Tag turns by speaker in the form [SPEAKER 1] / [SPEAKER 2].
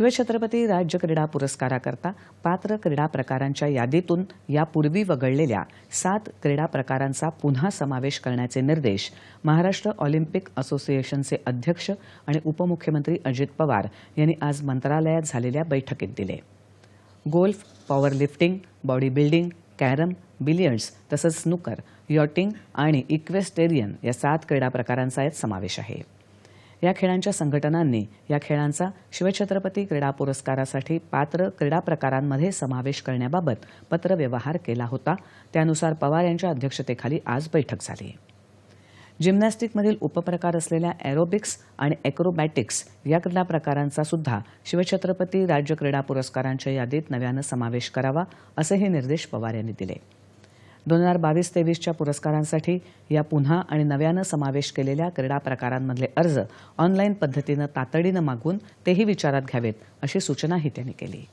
[SPEAKER 1] शिवछत्रपती राज्य क्रीडा पुरस्काराकरता पात्र क्रीडा प्रकारांच्या यादीतून यापूर्वी वगळलेल्या सात क्रीडा प्रकारांचा पुन्हा समावेश करण्याचे निर्देश महाराष्ट्र ऑलिम्पिक असोसिएशनचे अध्यक्ष आणि उपमुख्यमंत्री अजित पवार यांनी आज मंत्रालयात झालेल्या बैठकीत दिले. Golf power lifting body building carrom billiards तसंच स्नूकर यॉटिंग आणि इक्वेस्टेरियन या सात क्रीडा प्रकारांचा यात समावेश आहे. या खेळांच्या संघटनांनी या खेळांचा शिवछत्रपती क्रीडा पुरस्कारासाठी पात्र क्रीडा प्रकारांमध्ये समावेश करण्याबाबत पत्रव्यवहार केला होता. त्यानुसार पवार यांच्या अध्यक्षतेखाली आज बैठक झाली. जिम्नॅस्टिकमधील उपप्रकार असलेल्या एरोबिक्स आणि ॲक्रोबॅटिक्स या क्रीडा प्रकारांचा सुद्धा शिवछत्रपती राज्य क्रीडा पुरस्कारांच्या यादीत नव्यानं समावेश करावा असेही निर्देश पवार यांनी दिले. दोन हजार बावीस तेवीसच्या पुरस्कारांसाठी या पुन्हा आणि नव्यानं समावेश केलेल्या क्रीडा प्रकारांमधले अर्ज ऑनलाईन पद्धतीनं तातडीनं मागवून तेही विचारात घ्यावेत अशी सूचनाही त्यांनी केली.